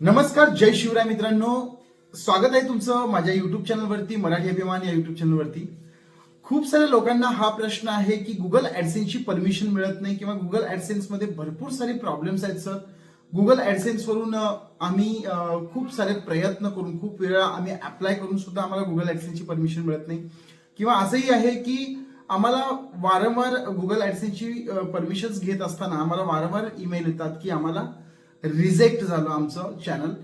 नमस्कार जय शिवराय मित्रांनो. स्वागत आहे तुमचं माझ्या युट्यूब चॅनलवरती मराठी अभिमान या युट्यूब चॅनलवरती खूप साऱ्या लोकांना हा प्रश्न आहे की गुगल ऍडसेन्सची परमिशन मिळत नाही किंवा गुगल ऍडसेन्समध्ये भरपूर सारे प्रॉब्लेम्स आहेत सर गुगल ऍडसेन्सवरून आम्ही खूप सारे प्रयत्न करून खूप वेळा आम्ही अप्लाय करून सुद्धा आम्हाला गुगल ऍडसेन्सची परमिशन मिळत नाही. किंवा असंही आहे की आम्हाला वारंवार गुगल ऍडसेन्सची परमिशन्स घेत असताना आम्हाला वारंवार ईमेल येतात की आम्हाला रिजेक्ट झालं आमचं चॅनल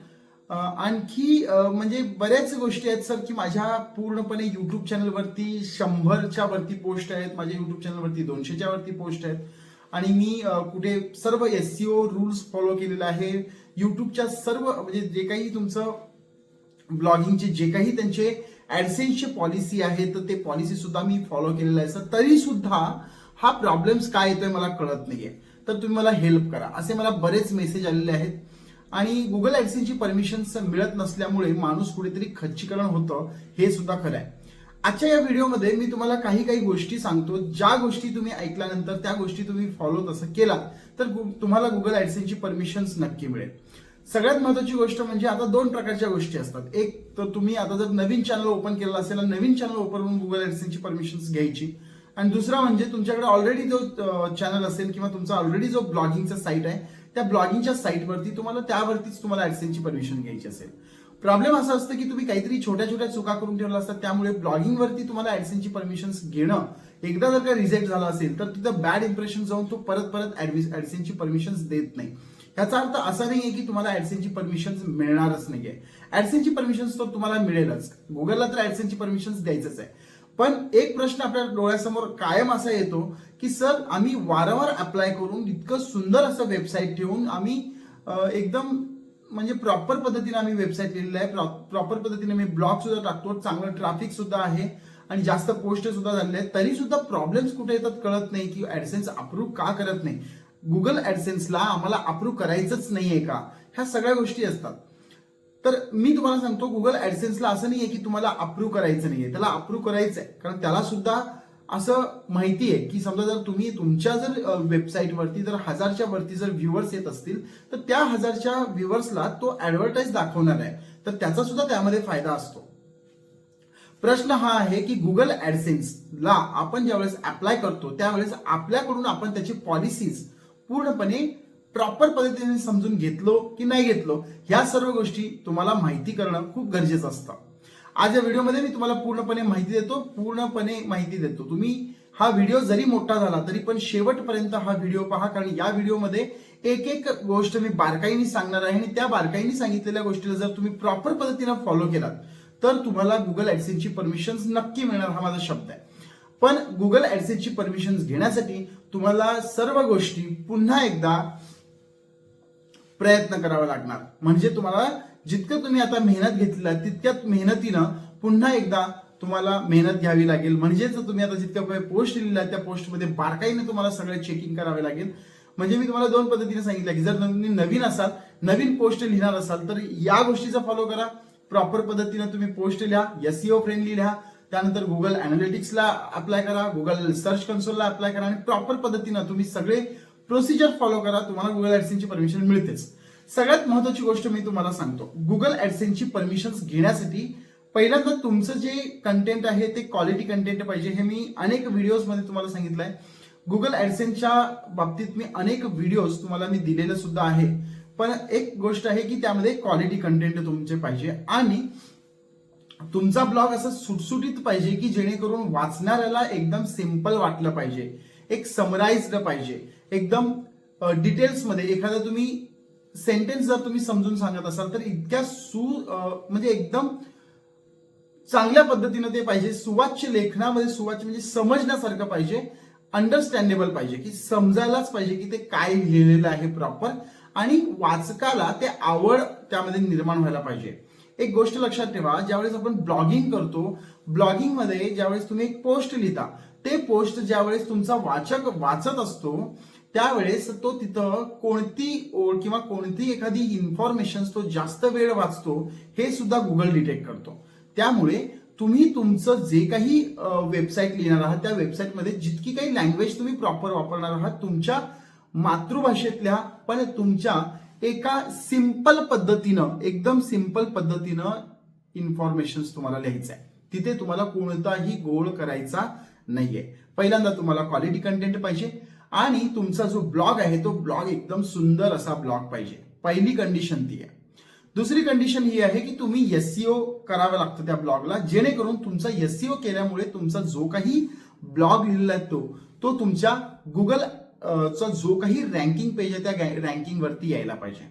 आणखी म्हणजे बऱ्याच गोष्टी आहेत सर की माझ्या पूर्णपणे युट्यूब चॅनलवरती शंभरच्या वरती पोस्ट आहेत. माझ्या युट्यूब चॅनलवरती दोनशेच्या वरती पोस्ट आहेत. आणि मी कुठे सर्व S C O rules follow केलेला आहे. युट्यूबच्या सर्व म्हणजे जे काही तुमचं ब्लॉगिंगचे जे काही त्यांचे ऍडसेन्सचे पॉलिसी आहे तर ते पॉलिसी सुद्धा मी फॉलो केलेलं आहे. सर तरी सुद्धा हा प्रॉब्लेम्स काय येतोय मला कळत नाहीये. तर तुम्ही मला हेल्प करा. असे मला बरेच मेसेज आलेले आहेत. आणि गुगल ऍडसेन्सची परमिशन्स मिळत नसल्यामुळे माणूस कुठेतरी खच्चीकरण होतं हे सुद्धा खरं आहे. आजच्या या व्हिडिओमध्ये मी तुम्हाला काही काही गोष्टी सांगतो. ज्या गोष्टी तुम्ही ऐकल्यानंतर त्या गोष्टी तुम्ही फॉलो तसं केला तर तुम्हाला गुगल ॲडसेनची परमिशन्स नक्की मिळेल. सगळ्यात महत्वाची गोष्ट म्हणजे आता दोन प्रकारच्या गोष्टी असतात. एक तर तुम्ही आता जर नवीन चॅनल ओपन केलं असेल नवीन चॅनल ओपन करून गुगल ॲडसेनची परमिशन्स घ्यायची. आणि दुसरा म्हणजे तुमच्याकडे ऑलरेडी जो चॅनल असेल किंवा तुमचा ऑलरेडी जो ब्लॉगिंगचा साईट आहे त्या ब्लॉगिंगच्या साईटवरती तुम्हाला त्यावरतीच तुम्हाला ऍडसेन्सची परमिशन घ्यायची असेल. प्रॉब्लेम असा असतं की तुम्ही काहीतरी छोट्या छोट्या चुका करून ठेवल्या असतात त्यामुळे ब्लॉगिंगवरती तुम्हाला ऍडसेन्सची परमिशन्स घेणं एकदा जर का रिजेक्ट झाला असेल तर तिथं बॅड इम्प्रेशन जाऊन तो परत परत ऍडसेनची परमिशन्स देत नाही. याचा अर्थ असा नाही आहे की तुम्हाला ऍडसेन्सची परमिशन मिळणारच नाहीये. ॲडसेनची परमिशन तर तुम्हाला मिळेलच. गुगलला तर ऍडसेन्सची परमिशन द्यायचंच आहे. पण एक प्रश्न आपल्या डोळ्यासमोर कायम असा येतो की सर आम्ही वारंवार अप्लाय करून इतकं सुंदर असं वेबसाईट ठेवून आम्ही एकदम म्हणजे प्रॉपर पद्धतीने आम्ही वेबसाईट लिहिलेलं आहे. प्रॉपर पद्धतीने मी ब्लॉग सुद्धा टाकतो. चांगलं ट्रॅफिक सुद्धा आहे आणि जास्त पोस्ट सुद्धा झालेले आहेत. तरी सुद्धा प्रॉब्लेम्स कुठे येतात कळत नाही की ऍडसेन्स अप्रूव्ह का करत नाही. गुगल ऍडसेन्सला आम्हाला अप्रूव्ह करायचंच नाहीये का? ह्या सगळ्या गोष्टी असतात. तर मी तुम्हाला सांगतो गुगल ऍडसेन्सला असं नाही आहे की तुम्हाला अप्रूव्ह करायचं नाही आहे त्याला अप्रूव्ह करायचं आहे कारण त्याला सुद्धा असं माहिती आहे की समजा जर तुम्ही तुमच्या जर वेबसाईटवरती जर हजारच्या वरती जर व्ह्युअर्स येत असतील तर त्या हजारच्या व्ह्युअर्सला तो ऍडव्हर्टाईज दाखवणार आहे. तर त्याचा सुद्धा त्यामध्ये फायदा असतो. प्रश्न हा आहे की गुगल ऍडसेन्सला आपण ज्यावेळेस अप्लाय करतो त्यावेळेस आपल्याकडून आपण त्याची पॉलिसीज पूर्णपणे प्रॉपर पद्धतीने समजून घेतलो की नाही घेतलो ह्या सर्व गोष्टी तुम्हाला माहिती करणं खूप गरजेचं असतं. आज या व्हिडिओमध्ये मी तुम्हाला पूर्णपणे माहिती देतो पूर्णपणे माहिती देतो. तुम्ही हा व्हिडिओ जरी मोठा झाला तरी पण शेवटपर्यंत हा व्हिडिओ पहा कारण या व्हिडिओमध्ये एक एक गोष्ट मी बारकाईने सांगणार आहे आणि त्या बारकाईने सांगितलेल्या गोष्टीला जर तुम्ही प्रॉपर पद्धतीनं फॉलो केलात तर तुम्हाला गुगल ऍडसेन्सची परमिशन नक्की मिळणार हा माझा शब्द आहे. पण गुगल ऍडसेन्सची परमिशन घेण्यासाठी तुम्हाला सर्व गोष्टी पुन्हा एकदा प्रयत्न करावा लागणार. म्हणजे तुम्हाला जितकं तुम्ही आता मेहनत घेतलेलं आहे, तितक्यात मेहनतीनं पुन्हा एकदा तुम्हाला मेहनत घ्यावी लागेल. म्हणजेच तुम्ही आता जितक्या पोस्ट लिहिल्या त्या पोस्टमध्ये बारकाईने तुम्हाला सगळं चेकिंग करावे लागेल. म्हणजे मी तुम्हाला दोन पद्धतीने सांगितलं की जर तुम्ही नवीन असाल नवीन पोस्ट लिहिणार असाल तर या गोष्टीचा फॉलो करा. प्रॉपर पद्धतीने तुम्ही पोस्ट लिहा एसईओ फ्रेंडली लिहा. त्यानंतर गुगल अनालिटिक्सला अप्लाय करा गुगल सर्च कन्सोलला अप्लाय करा आणि प्रॉपर पद्धतीनं तुम्ही सगळे प्रोसिजर फॉलो करा तुम्हाला गुगल ऍडसेन्सची परमिशन मिळतेच. सगळ्यात महत्वाची गोष्ट मी तुम्हाला सांगतो. गुगल ऍडसेन्सची परमिशन घेण्यासाठी पहिल्यांदा तुमचं जे कंटेंट आहे ते क्वालिटी कंटेंट पाहिजे. हे मी अनेक व्हिडिओजमध्ये तुम्हाला सांगितलं आहे गुगल ॲडसेनच्या बाबतीत मी अनेक व्हिडिओज तुम्हाला मी दिलेले सुद्धा आहे. पण एक गोष्ट आहे की त्यामध्ये क्वालिटी कंटेंट तुमचे पाहिजे. आणि तुमचा ब्लॉग असं सुटसुटीत पाहिजे की जेणेकरून वाचणाऱ्याला एकदम सिंपल वाटलं पाहिजे. एक समराइज्ड पाहिजे. एकदम डिटेल्समध्ये एखादा तुम्ही सेंटेन्स जर तुम्ही समजून सांगत असाल तर इतक्या सु म्हणजे एकदम चांगल्या पद्धतीनं ते पाहिजे. सुवाच्य लेखनामध्ये सुवाच्य म्हणजे समजण्यासारखं पाहिजे अंडरस्टँडेबल पाहिजे की समजायलाच पाहिजे की ते काय लिहिलेलं आहे प्रॉपर आणि वाचकाला ते आवड त्यामध्ये निर्माण व्हायला पाहिजे. एक गोष्ट लक्षात ठेवा ज्यावेळेस आपण ब्लॉगिंग करतो ब्लॉगिंगमध्ये ज्यावेळेस तुम्ही एक पोस्ट लिहिता ते पोस्ट ज्यावेळेस तुमचा वाचक वाचत असतो त्यावेळेस तो तिथं कोणती ओळ किंवा कोणती एखादी इन्फॉर्मेशन तो जास्त वेळ वाचतो हे सुद्धा गुगल डिटेक्ट करतो. त्यामुळे तुम्ही तुमचं जे काही वेबसाईट लिहिणार आहात त्या वेबसाईटमध्ये जितकी काही लँग्वेज तुम्ही प्रॉपर वापरणार आहात तुमच्या मातृभाषेतल्या पण तुमच्या एका सिंपल पद्धतीनं एकदम सिंपल पद्धतीनं इन्फॉर्मेशन तुम्हाला लिहायचं आहे तिथे तुम्हाला कोणताही गोळ करायचा नाहीये. पहिल्यांदा तुम्हाला क्वालिटी कंटेंट पाहिजे. आणि तुमचा जो ब्लॉग आहे तो ब्लॉग एकदम सुंदर असा ब्लॉग पाहिजे. पहिली कंडिशन ती आहे. दुसरी कंडिशन ही आहे की तुम्ही एसईओ करावं लागतं त्या ब्लॉगला जेणेकरून तुमचा एसईओ केल्यामुळे तुमचा जो काही ब्लॉग लिहिलेला आहे तो तो तुमच्या गुगल चा जो काही रँकिंग पेज आहे त्या रँकिंगवरती यायला पाहिजे.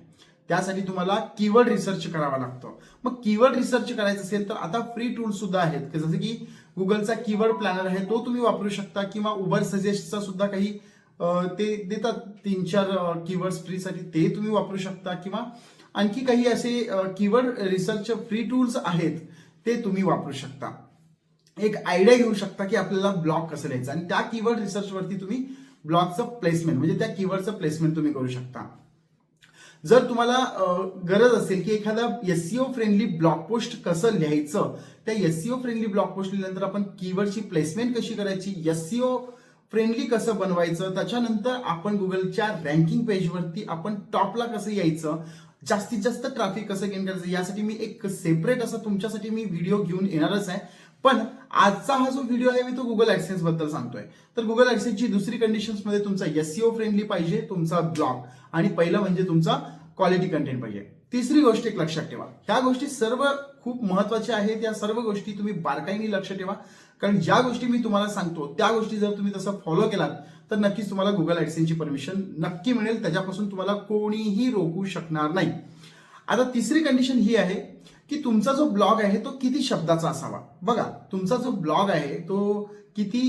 त्यासाठी तुम्हाला कीवर्ड रिसर्च करावा लागतो. मग कीवर्ड रिसर्च करायचं असेल तर आता फ्री टूल सुद्धा आहेत. जसं की गुगलचा कीवर्ड प्लॅनर आहे तो तुम्ही वापरू शकता किंवा उबर सजेस्टचा सुद्धा काही ते देतात तीन चार कीवर्ड फ्रीसाठी ते तुम्ही वापरू शकता किंवा आणखी काही असे कीवर्ड रिसर्च फ्री टूल्स आहेत ते तुम्ही वापरू शकता. एक आयडिया घेऊ शकता की आपल्याला ब्लॉग कसं लिहायचं आणि त्या कीवर्ड रिसर्चवरती तुम्ही ब्लॉगचं प्लेसमेंट म्हणजे त्या कीवर्डचं प्लेसमेंट तुम्ही करू शकता. जर तुम्हाला गरज असेल की एखादा एसईओ फ्रेंडली ब्लॉग पोस्ट कसं लिहायचं त्या एसईओ फ्रेंडली ब्लॉग पोस्ट लिहिल्यानंतर आपण कीवर्डची प्लेसमेंट कशी करायची? एसईओ फ्रेंडली कसं बनवायचं त्याच्यानंतर आपण गुगलच्या रँकिंग पेजवरती आपण टॉपला कसं यायचं जास्तीत जास्त ट्रॅफिक कसं गेन करायचं यासाठी मी एक सेपरेट असं तुमच्यासाठी मी व्हिडिओ घेऊन येणारच आहे. पण आजचा हा जो व्हिडिओ आहे मी तो गुगल ऍडसेन्सबद्दल सांगतोय. तर गुगल ऍडसेन्सची दुसरी कंडिशनमध्ये तुमचा एसईओ फ्रेंडली पाहिजे तुमचा ब्लॉग आणि पहिलं म्हणजे तुमचा क्वालिटी कंटेंट पाहिजे. तिसरी गोष्ट एक लक्षात ठेवा. ह्या गोष्टी सर्व खूप महत्त्वाचे आहेत या सर्व गोष्टी. तुम्ही बारकाईने लक्ष ठेवा. कारण ज्या गोष्टी मी तुम्हाला सांगतो त्या गोष्टी जर तुम्ही तसं फॉलो केलात तर नक्कीच तुम्हाला गुगल ॲडसेनची परमिशन नक्की मिळेल. त्याच्यापासून तुम्हाला कोणीही रोखू शकणार नाही. आता तिसरी कंडिशन ही आहे की तुमचा जो ब्लॉग आहे तो किती शब्दाचा असावा? बघा तुमचा जो ब्लॉग आहे तो किती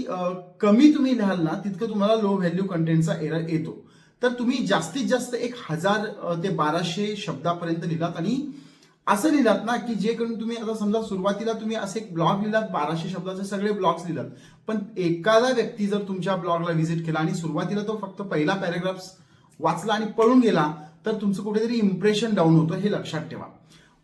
कमी तुम्ही लिहाल ना तितकं तुम्हाला लो व्हॅल्यू कंटेंटचा एरर येतो. तर तुम्ही जास्तीत जास्त एक हजार ते बाराशे शब्दापर्यंत लिहिलात आणि असं लिहिलात ना की जे करून तुम्ही आता समजा सुरुवातीला तुम्ही असे एक ब्लॉग लिहिलात बाराशे शब्दाचे सगळे ब्लॉग्स लिहिलात. पण एखादा व्यक्ती जर तुमच्या ब्लॉगला व्हिजिट केला आणि सुरुवातीला तो फक्त पहिला पॅरेग्राफ्स वाचला आणि पळून गेला तर तुमचं कुठेतरी इम्प्रेशन डाऊन होतं हे लक्षात ठेवा.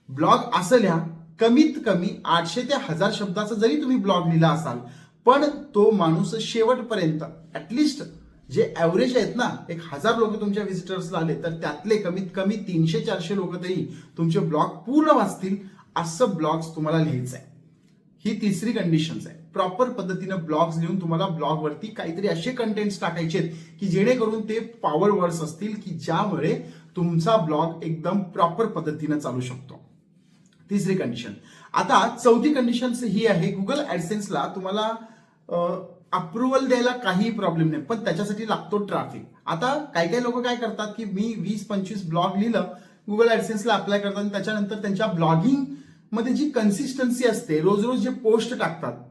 ब्लॉग असं लिहा कमीत कमी आठशे ते हजार शब्दाचा जरी तुम्ही ब्लॉग लिहिला असाल पण तो माणूस शेवटपर्यंत ऍटलिस्ट जे ॲव्हरेज आहेत ना एक हजार लोक तुमच्या व्हिजिटर्सला आले तर त्यातले कमीत कमी तीनशे चारशे लोक तरी तुमचे ब्लॉग पूर्ण वाचतील असं ब्लॉग्स तुम्हाला लिहायचं आहे ही तिसरी कंडिशन्स आहे. प्रॉपर पद्धतीनं ब्लॉग्स लिहून तुम्हाला ब्लॉगवरती काहीतरी असे कंटेंट्स टाकायचे आहेत की जेणेकरून ते पॉवर वर्ड्स असतील की ज्यामुळे तुमचा ब्लॉग एकदम प्रॉपर पद्धतीनं चालू शकतो. तिसरी कंडिशन आता चौथी कंडिशन ही आहे गुगल ऍडसेन्सला तुम्हाला अप्रुव्हल द्यायला काही प्रॉब्लेम नाही. पण त्याच्यासाठी लागतो ट्रॅफिक आता काही काही लोक काय करतात की मी वीस पंचवीस ब्लॉग लिहिलं गुगल ऍडसेन्सला अप्लाय करतात आणि त्याच्यानंतर त्यांच्या ब्लॉगिंगमध्ये जी कन्सिस्टन्सी असते रोज रोज जे पोस्ट टाकतात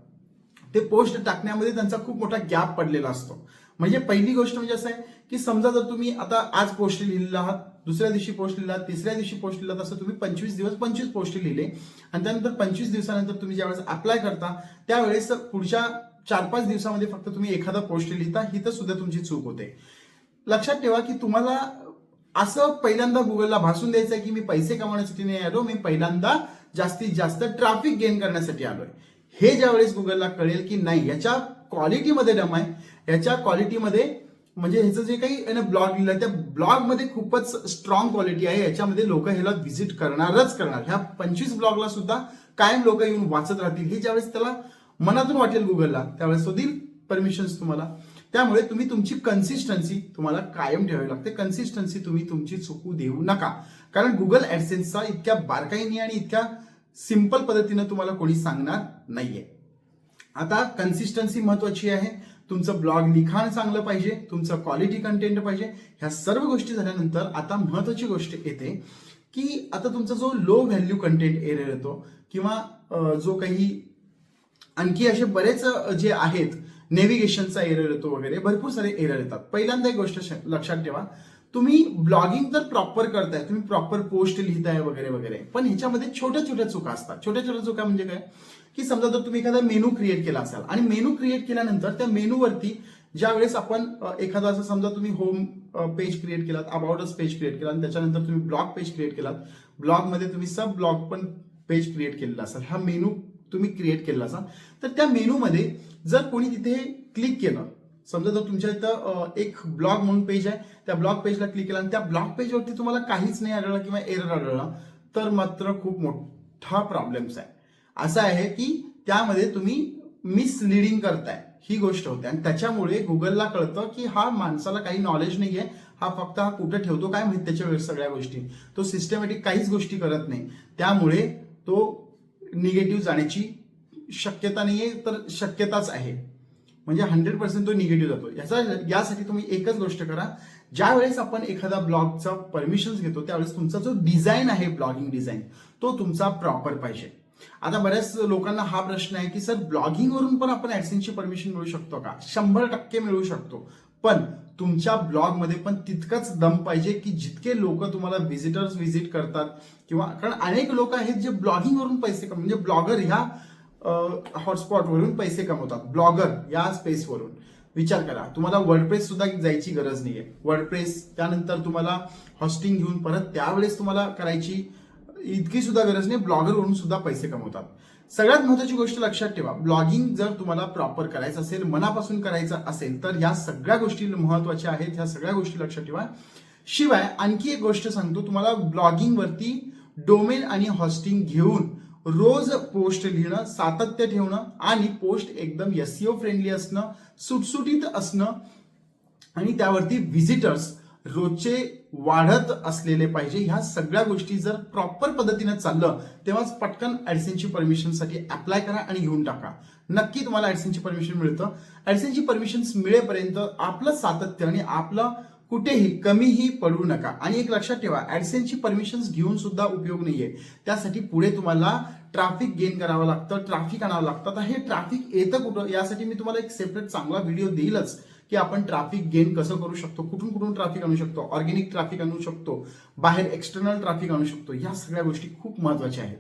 ते पोस्ट टाकण्यामध्ये त्यांचा खूप मोठा गॅप पडलेला असतो. म्हणजे पहिली गोष्ट म्हणजे असं आहे की समजा जर तुम्ही आता आज पोस्ट लिहिलेला आहात दुसऱ्या दिवशी पोस्ट लिहिला तिसऱ्या दिवशी पोस्ट लिहिला तसं तुम्ही पंचवीस दिवस पंचवीस पोस्ट लिहिले. आणि त्यानंतर पंचवीस दिवसानंतर तुम्ही ज्यावेळेस अप्लाय करता त्यावेळेस पुढच्या चार पाच दिवसामध्ये फक्त तुम्ही एखादा पोस्ट लिहिता ही तर सुद्धा तुमची चूक होते. लक्षात ठेवा की तुम्हाला असं पहिल्यांदा गुगलला भासून द्यायचं आहे की मी पैसे कमावण्यासाठी नाही आलो मी पहिल्यांदा जास्तीत जास्त ट्रॅफिक गेन करण्यासाठी आलोय. हे ज्यावेळेस गुगलला कळेल की नाही याच्या क्वालिटीमध्ये डम आहे. याच्या क्वालिटीमध्ये म्हणजे ह्याचं जे काही ब्लॉग लिहिलं त्या ब्लॉगमध्ये खूपच स्ट्रॉंग क्वालिटी आहे. याच्यामध्ये लोक ह्याला व्हिजिट करणारच करणार. ह्या पंचवीस ब्लॉगला सुद्धा कायम लोक येऊन वाचत राहतील. हे ज्यावेळेस त्याला मनातून वाटेल गुगलला. त्यावेळेस तो देईल परमिशन्स तुम्हाला. त्यामुळे तुम्ही तुमची कन्सिस्टन्सी तुम्हाला कायम ठेवावी लागते. कन्सिस्टन्सी तुम्ही तुमची चुकू देऊ नका. कारण गुगल ऍडसेन्सचा इतक्या बारकाईने आणि इतक्या सिंपल पद्धतीनं तुम्हाला कोणी सांगणार नाहीये. आता कन्सिस्टन्सी महत्वाची आहे. तुमचं ब्लॉग लिखाण चांगलं पाहिजे. तुमचं क्वालिटी कंटेंट पाहिजे. ह्या सर्व गोष्टी झाल्यानंतर आता महत्वाची गोष्ट येते की आता तुमचा जो लो व्हॅल्यू कंटेंट एरिया येतो किंवा जो काही आणखी असे बरेच जे आहेत नेव्हिगेशनचा एरर येतो वगैरे भरपूर सारे एरर येतात. पहिल्यांदा एक गोष्ट श- लक्षात ठेवा. तुम्ही ब्लॉगिंग तर प्रॉपर करताय तुम्ही प्रॉपर पोस्ट लिहिताय वगैरे वगैरे पण ह्याच्यामध्ये छोट्या छोट्या चुका असतात. छोट्या छोट्या चुका म्हणजे काय? की समजा जर तुम्ही एखादा मेनू क्रिएट केला असाल आणि मेनू क्रिएट केल्यानंतर त्या मेनूवरती ज्या वेळेस आपण एखादा असं समजा तुम्ही होम पेज क्रिएट केलात अबाउटच पेज क्रिएट केला आणि त्याच्यानंतर तुम्ही ब्लॉग पेज क्रिएट केलात ब्लॉगमध्ये तुम्ही सब ब्लॉग पण पेज क्रिएट केलेला असाल. हा मेनू तुम्ही क्रिएट केलेला असाल तर त्या मेनूमध्ये जर कोणी तिथे क्लिक केलं समजा जर तुमच्या इथं एक ब्लॉग म्हणून पेज आहे त्या ब्लॉग पेजला क्लिक केला आणि त्या ब्लॉग पेजवरती तुम्हाला काहीच नाही आढळलं किंवा एरर आढळलं तर मात्र खूप मोठा प्रॉब्लेम्स आहे. असं आहे की त्यामध्ये तुम्ही मिसलिडिंग करताय ही गोष्ट होते. आणि त्याच्यामुळे गुगलला कळतं की हा माणसाला काही नॉलेज नाही आहे हा फक्त हा कुठं ठेवतो काय माहिती त्याच्या वेळेस सगळ्या गोष्टी. तो सिस्टमॅटिक काहीच गोष्टी करत नाही. त्यामुळे तो निगेटिव्ह जाण्याची शक्यता नाही आहे तर शक्यताच आहे. म्हणजे हंड्रेड पर्सेंट तो निगेटिव्ह जातो. याचा यासाठी तुम्ही एकच गोष्ट करा. ज्या वेळेस आपण एखादा ब्लॉगचा परमिशन्स घेतो त्यावेळेस तुमचा जो डिझाईन आहे ब्लॉगिंग डिझाईन तो तुमचा प्रॉपर पाहिजे. आता बऱ्याच लोकांना हा प्रश्न आहे की सर ब्लॉगिंगवरून पण आपण ऍडसेन्सची परमिशन मिळू शकतो का? शंभर टक्के मिळू शकतो. पण तुमच्या ब्लॉगमध्ये पण तितकंच दम पाहिजे की जितके लोक तुम्हाला व्हिजिटर्स व्हिजिट करतात किंवा कारण अनेक लोक आहेत जे ब्लॉगिंगवरून पैसे कम म्हणजे ब्लॉगर ह्या हॉटस्पॉटवरून पैसे कमवतात. ब्लॉगर या स्पेसवरून विचार करा. तुम्हाला वर्डप्रेस सुद्धा जायची गरज नाही आहे वर्डप्रेस त्यानंतर तुम्हाला हॉस्टिंग घेऊन परत त्यावेळेस तुम्हाला करायची इतकी सुद्धा गरज नाही. ब्लॉगरवरून सुद्धा पैसे कमवतात. सगळ्यात महत्वाची गोष्ट लक्षात ठेवा. ब्लॉगिंग जर तुम्हाला प्रॉपर करायचं असेल मनापासून करायचं असेल तर या सगळ्या गोष्टी महत्त्वाच्या आहेत ह्या सगळ्या गोष्टी लक्षात ठेवा. शिवाय आणखी एक गोष्ट सांगतो तुम्हाला ब्लॉगिंगवरती डोमेन आणि हॉस्टिंग घेऊन रोज पोस्ट लिहिणं सातत्य ठेवणं आणि पोस्ट एकदम एसईओ फ्रेंडली असणं सुटसुटीत असणं आणि त्यावरती व्हिजिटर्स रोजचे वाढत असलेले पाहिजे. ह्या सगळ्या गोष्टी जर प्रॉपर पद्धतीने चाललं तेव्हाच पटकन ॲडसेनची परमिशनसाठी अप्लाय करा आणि घेऊन टाका. नक्की तुम्हाला ॲडसेनची परमिशन मिळतं. ऍडसेन्सची परमिशन मिळेपर्यंत आपलं सातत्य आणि आपलं कुठेही कमीही पडू नका. आणि एक लक्षात ठेवा ॲडसेनची परमिशन घेऊन सुद्धा उपयोग नाहीये. त्यासाठी पुढे तुम्हाला ट्रॅफिक गेन करावं लागतं ट्रॅफिक आणावं लागतं. तर हे ट्रॅफिक येतं कुठं? यासाठी मी तुम्हाला एक सेपरेट चांगला व्हिडिओ देईलच. की आपण ट्रॅफिक गेन कसं करू शकतो कुठून कुठून ट्रॅफिक आणू शकतो ऑर्गेनिक ट्रॅफिक आणू शकतो बाहेर एक्सटर्नल ट्रॅफिक आणू शकतो या सगळ्या गोष्टी खूप महत्त्वाच्या आहेत.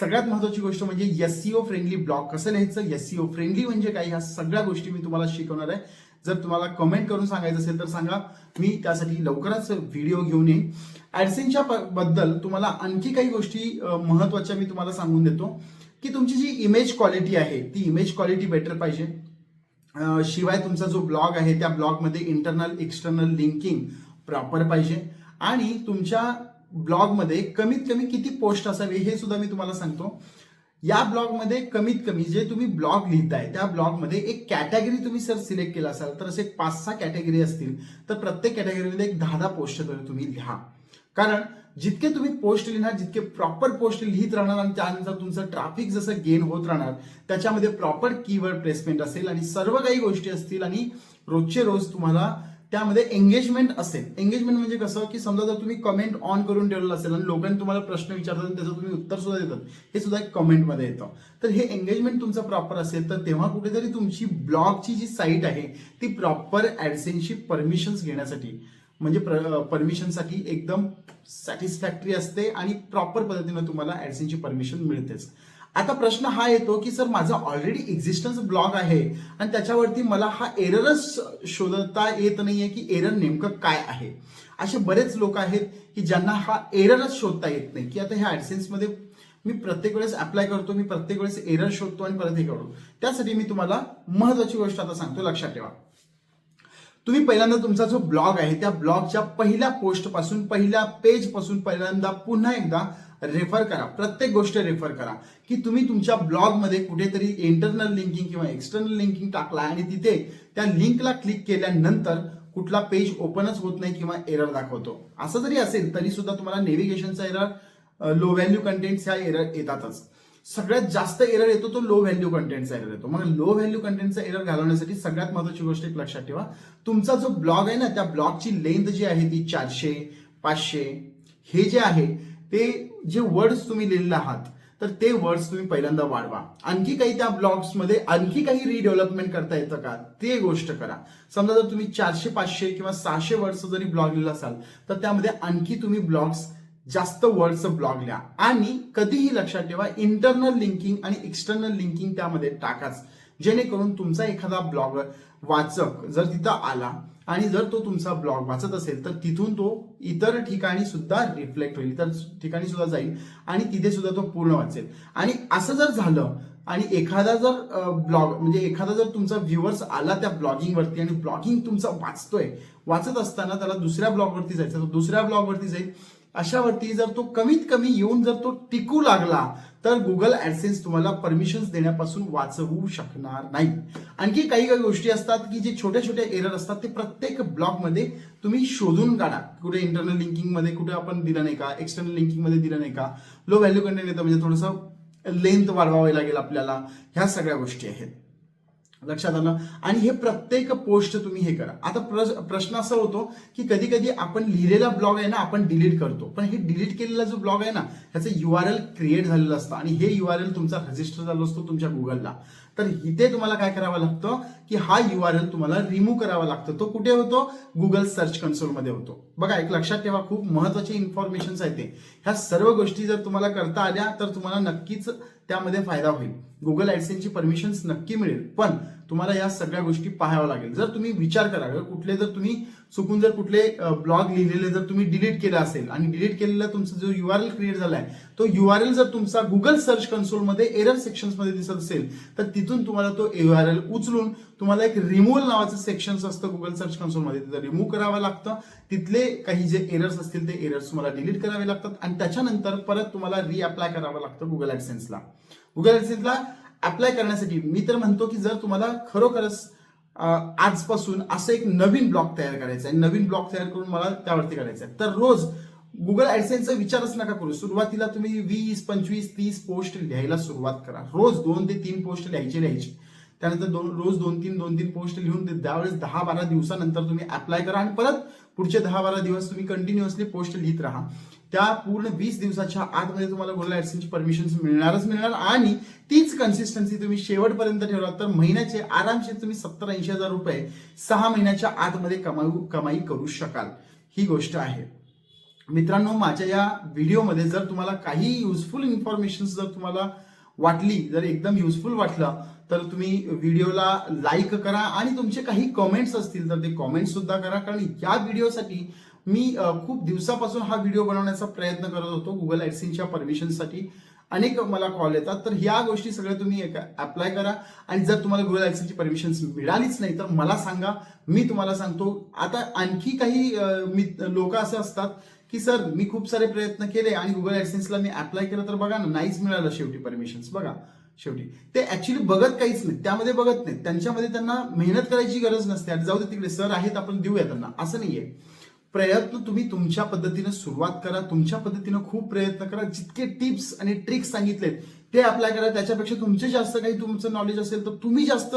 सगळ्यात महत्वाची गोष्ट म्हणजे एससीओ फ्रेंडली ब्लॉग कसं लिहायचं? एससीओ फ्रेंडली म्हणजे काय? ह्या सगळ्या गोष्टी मी तुम्हाला शिकवणार आहे. जर तुम्हाला कमेंट करून सांगायचं असेल तर सांगा. मी त्यासाठी लवकरच व्हिडिओ घेऊन येईन. ऍडसेनच्या बद्दल तुम्हाला आणखी काही गोष्टी महत्त्वाच्या महत्त्वाच्या मी तुम्हाला सांगून देतो. की तुमची जी इमेज क्वालिटी आहे ती इमेज क्वालिटी बेटर पाहिजे. शिवाय तुमचा जो ब्लॉग आहे त्या ब्लॉगमध्ये इंटरनल एक्सटर्नल लिंकिंग प्रॉपर पाहिजे. आणि तुमच्या ब्लॉगमध्ये कमीत कमी किती पोस्ट असावी हे सुद्धा मी तुम्हाला सांगतो. या ब्लॉगमध्ये कमीत कमी जे तुम्ही ब्लॉग लिहिताय त्या ब्लॉगमध्ये एक कॅटेगरी तुम्ही सर सिलेक्ट केला असाल तर असे पाच सहा कॅटेगरी असतील तर प्रत्येक कॅटेगरीमध्ये एक दहा दहा पोस्ट तुम्ही लिहा. कारण जितके तुम्ही पोस्ट लिहिणार जितके प्रॉपर पोस्ट लिहित राहणार आणि त्यानंतर तुमचं ट्रॅफिक जसं गेन होत राहणार त्याच्यामध्ये प्रॉपर कीवर्ड प्लेसमेंट असेल आणि सर्व काही गोष्टी असतील आणि रोजचे रोज तुम्हाला त्यामध्ये एंगेजमेंट असेल. एंगेजमेंट म्हणजे कसं की समजा जर तुम्ही कमेंट ऑन करून ठेवलेलं असेल आणि लोकांनी तुम्हाला प्रश्न विचारतात आणि त्याचं तुम्ही उत्तर सुद्धा देतात हे सुद्धा एक कमेंटमध्ये येतं. तर हे एंगेजमेंट तुमचं प्रॉपर असेल तर तेव्हा कुठेतरी तुमची ब्लॉगची जी साईट आहे ती प्रॉपर ऍडसेन्सची परमिशन्स घेण्यासाठी. म्हणजे परमिशनसाठी एकदम सॅटिस्फॅक्टरी असते आणि प्रॉपर पद्धतीनं तुम्हाला ॲडसिनची परमिशन मिळतेच. आता प्रश्न हा येतो की सर माझा ऑलरेडी एक्झिस्टन्स ब्लॉग आहे आणि त्याच्यावरती मला हा एररच शोधता येत नाहीये की एरर नेमकं काय आहे? असे बरेच लोक आहेत की ज्यांना हा एररच शोधता येत नाही. की आता ह्या ॲडसेन्समध्ये मी प्रत्येक वेळेस अप्लाय करतो मी प्रत्येक वेळेस एरर शोधतो आणि परत हे करतो. त्यासाठी मी तुम्हाला महत्वाची गोष्ट आता सांगतो. लक्षात ठेवा. तुम्ही पहिल्यांदा तुमचा जो ब्लॉग आहे त्या ब्लॉगच्या पहिल्या पोस्टपासून पहिल्या पेजपासून पहिल्यांदा पुन्हा एकदा रेफर करा. प्रत्येक गोष्ट रेफर करा. की तुम्ही तुमच्या ब्लॉगमध्ये कुठेतरी इंटरनल लिंकिंग किंवा एक्सटर्नल लिंकिंग टाकला आणि तिथे त्या लिंकला क्लिक केल्यानंतर कुठला पेज ओपनच होत नाही किंवा एरर दाखवतो. असं जरी असेल तरी सुद्धा तुम्हाला नेव्हिगेशनचा एरर लो व्हॅल्यू कंटेंट्स ह्या एरर येतातच. सगळ्यात जास्त एरर येतो तो लो व्हॅल्यू कंटेंटचा एरर येतो. मग लो व्हॅल्यू कंटेंटचा एरर घालवण्यासाठी सगळ्यात महत्वाची गोष्ट एक लक्षात ठेवा. तुमचा जो ब्लॉग आहे ना त्या ब्लॉगची लेंथ जी आहे ती चारशे पाचशे हे जे आहे ते जे वर्ड्स तुम्ही लिहिलेले आहात तर ते वर्ड्स तुम्ही पहिल्यांदा वाढवा. आणखी काही त्या ब्लॉग्समध्ये आणखी काही रिडेव्हलपमेंट करता येतं का? ते गोष्ट करा. समजा जर तुम्ही चारशे पाचशे किंवा सहाशे वर्डचं जरी ब्लॉग लिहिला असाल तर त्यामध्ये आणखी तुम्ही ब्लॉग्स जास्त वर्ड्स ब्लॉग लिहा आणि कधीही लक्षात ठेवा इंटरनल लिंकिंग आणि एक्सटर्नल लिंकिंग त्यामध्ये टाकाच. जेणेकरून तुमचा एखादा ब्लॉग वाचक जर तिथं आला आणि जर तो तुमचा ब्लॉग वाचत असेल तर तिथून तो इतर ठिकाणी सुद्धा रिफ्लेक्ट होईल. इतर ठिकाणी सुद्धा जाईल आणि तिथे सुद्धा तो पूर्ण वाचेल. आणि असं जर झालं आणि एखादा जर ब्लॉग म्हणजे एखादा जर तुमचा व्ह्युअर्स आला त्या ब्लॉगिंगवरती आणि ब्लॉगिंग तुमचा वाचतोय वाचत असताना त्याला दुसऱ्या ब्लॉगवरती जायचं तो दुसऱ्या ब्लॉगवरती जाईल. अशावरती जर तो कमीत कमी येऊन जर तो टिकू लागला तर गुगल ऍडसेन्स तुम्हाला परमिशन्स देण्यापासून वाचवू शकणार नाही. आणखी काही काही गोष्टी असतात की जे छोटे छोटे एरर असतात ते प्रत्येक ब्लॉकमध्ये तुम्ही शोधून काढा. कुठे इंटरनल लिंकिंगमध्ये कुठे आपण दिलं नाही का? एक्सटर्नल लिंकिंगमध्ये दिलं नाही का? लो व्हॅल्यू कंटेंट येतं म्हणजे थोडंसं लेंथ वाढवावी लागेल आपल्याला. ह्या सगळ्या गोष्टी आहेत. लक्षात आलं? आणि हे प्रत्येक पोस्ट तुम्ही हे करा. आता प्रश्न असा होतो की कधी कधी आपण लिहिलेला ब्लॉग आहे ना आपण डिलीट करतो. पण हे डिलीट केलेला जो ब्लॉग आहे ना ह्याचं यू आर एल क्रिएट झालेलं असतं. आणि हे यू आर एल तुमचा रजिस्टर झाला असतो तुमच्या गुगलला तर इथे तुम्हाला काय करावं लागतं की हा यू आर एल तुम्हाला रिमूव्ह करावा लागतो. तो कुठे होतो? गुगल सर्च कन्सोलमध्ये होतो. बघा एक लक्षात ठेवा खूप महत्त्वाचे इन्फॉर्मेशन आहेत ते. ह्या सर्व गोष्टी जर तुम्हाला करता आल्या तर तुम्हाला नक्कीच त्यामध्ये फायदा होईल. गुगल ॲडसेनची परमिशन्स नक्की मिळेल. पण तुम्हाला या सगळ्या गोष्टी पाहाव्या लागेल. जर तुम्ही विचार करा जर कुठले जर तुम्ही चुकून जर कुठले ब्लॉग लिहिलेले जर तुम्ही डिलीट केलं असेल आणि डिलीट केलेला तुमचा जो यू आर एल क्रिएट झालाय तो यू आर एल जर तुमचा गुगल सर्च कन्सोलमध्ये एरर सेक्शन्समध्ये दिसत असेल तर तिथून तुम्हाला तो यू आर एल उचलून तुम्हाला एक रिमूव्हल नावाचं सेक्शन असतं गुगल सर्च कन्सोलमध्ये तिथं रिमूव्ह करावं लागतं. तिथले काही जे एरर्स असतील ते एरर्स तुम्हाला डिलीट करावे लागतात. आणि त्याच्यानंतर परत तुम्हाला रिअप्लाय करावं लागतं गुगल ऍडसेन्सला गुगल ऍडसेन्सला अप्लाय करण्यासाठी. मी तर म्हणतो की जर तुम्हाला खरोखरच आजपासून असं एक नवीन ब्लॉग तयार करायचा आहे नवीन ब्लॉग तयार करून मला त्यावरती करायचं आहे तर रोज गुगल ऍडसेन्सचा विचारच नका करू. सुरुवातीला तुम्ही वीस पंचवीस तीस पोस्ट लिहायला सुरुवात करा. रोज दोन ते तीन पोस्ट लिहायचे लिहायचे. त्यानंतर दोन रोज दोन तीन दोन तीन पोस्ट लिहून त्यावेळेस दहा बारा दिवसानंतर तुम्ही अप्लाय करा आणि परत पुढचे दहा बारा दिवस तुम्ही कंटिन्युअसली पोस्ट लिहित राहा. त्या पूर्ण वीस दिवसाच्या आतमध्ये तुम्हाला गुगल ऍडसेन्सची परमिशन मिळणारच मिळणार. आणि तीच कन्सिस्टन्सी तुम्ही शेवटपर्यंत ठेवला तर महिन्याचे आरामशीर तुम्ही सत्तर ऐंशी हजार रुपये सहा महिन्याच्या आतमध्ये कमाऊ कमाई करू शकाल. ही गोष्ट आहे. मित्रांनो माझ्या या व्हिडिओमध्ये जर तुम्हाला काही युजफुल इन्फॉर्मेशन जर तुम्हाला वाटली जर एकदम युजफुल वाटलं तर तुम्ही व्हिडिओला लाईक करा आणि तुमचे काही कमेंट्स असतील तर ते कमेंट सुद्धा करा. कारण या व्हिडिओसाठी मी खूप दिवसापासून हा व्हिडिओ बनवण्याचा प्रयत्न करत होतो गुगल ॲडसिनच्या परमिशनसाठी. अनेक मला कॉल येतात. तर ह्या गोष्टी सगळ्या तुम्ही अप्लाय करा. आणि जर तुम्हाला गुगल ॲडसिनची परमिशन मिळालीच नाही तर मला सांगा. मी तुम्हाला सांगतो. आता आणखी काही मी लोक असे असतात की सर मी खूप सारे प्रयत्न केले आणि गुगल ॲडसिन्सला मी अप्लाय केलं तर बघा ना नाहीच मिळालं शेवटी परमिशन्स बघा शेवटी. ते ऍक्च्युली बघत काहीच नाही. त्यामध्ये बघत नाही त्यांच्यामध्ये त्यांना मेहनत करायची गरज नसते. आणि जाऊ दे तिकडे सर आहेत आपण देऊया त्यांना. असं नाहीये. प्रयत्न तुम्ही तुमच्या पद्धतीनं सुरुवात करा तुमच्या पद्धतीनं खूप प्रयत्न करा. जितके टिप्स आणि ट्रिक्स सांगितलेत ते अप्लाय करा. त्याच्यापेक्षा तुमचे जास्त काही तुमचं नॉलेज असेल तर तुम्ही जास्त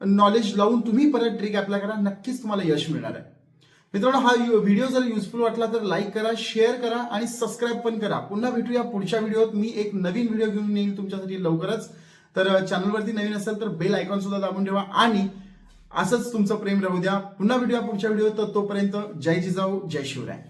नॉलेज लावून तुम्ही परत ट्रिक अप्लाय करा. नक्कीच तुम्हाला यश मिळणार आहे. मित्रांनो हा व्हिडिओ जर युजफुल वाटला तर लाईक करा शेअर करा आणि सबस्क्राईब पण करा. पुन्हा भेटूया पुढच्या व्हिडिओत मी एक नवीन व्हिडिओ घेऊन येईल तुमच्यासाठी लवकरच. तर चॅनलवरती नवीन असेल तर बेल आयकॉन सुद्धा दाबून ठेवा आणि असंच तुमचं प्रेम राहू द्या. पुन्हा भेटूया पुढच्या व्हिडिओ तर तोपर्यंत जय जिजाऊ जय शिवराय.